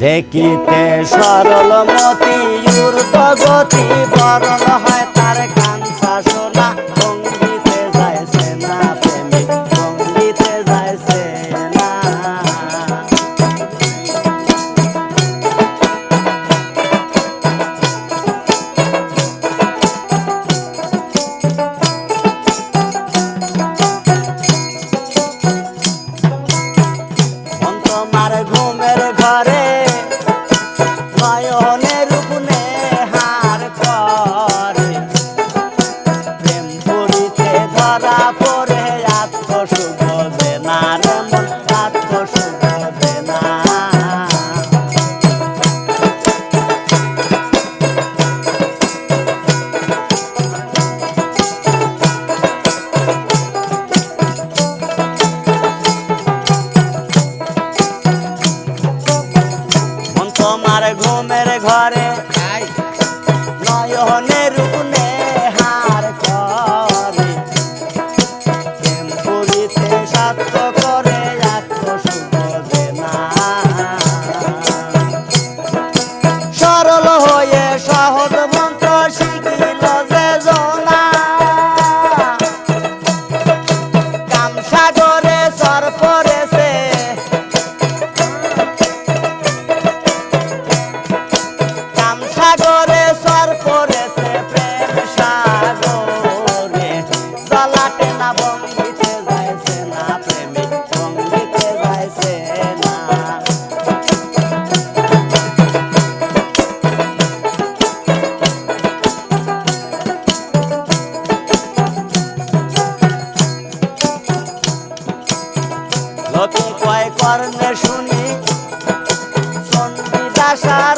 দেখিতে সরল মতি উর্ত গতি বরণ হয় সুখ শুনি শুনে দাসার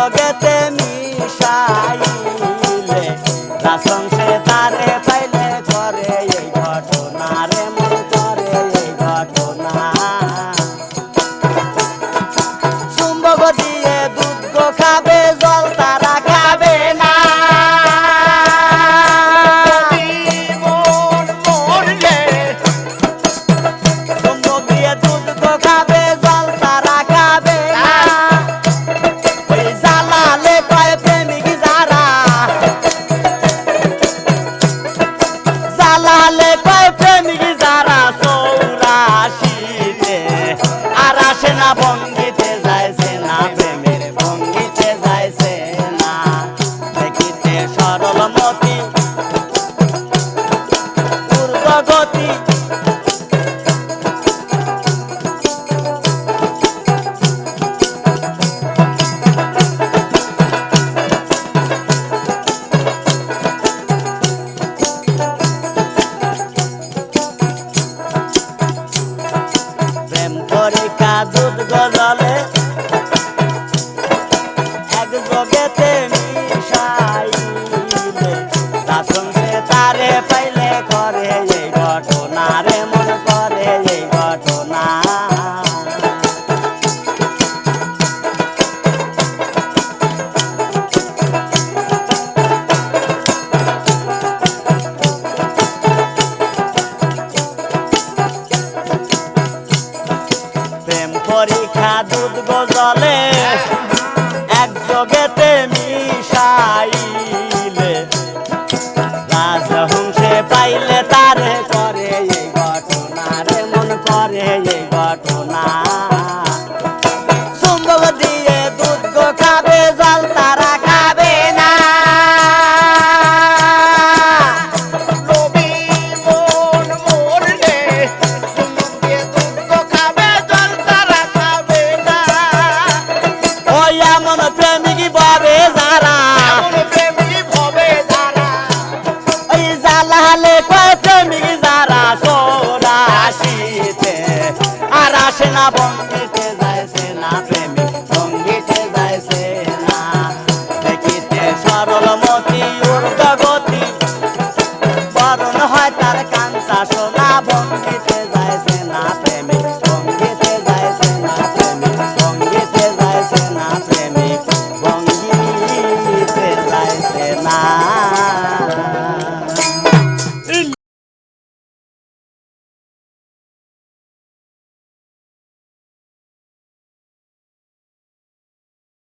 জগতে মিশাইলে না সংসার এক মিশাইলে তার সঙ্গে তারে পাইলে করে, এই ঘটনা রে মন করে, এই ঘটনা। পরীক্ষা দুধ গজলে লাহালে কয় যারা আর আসে না বঙ্গিতে যাইছে না প্রেমিক সঙ্গীতে যাইছে না। দেখিতে সরল মতি উর্ধগতি বরণ হয় তার কাঞ্চা সোনা।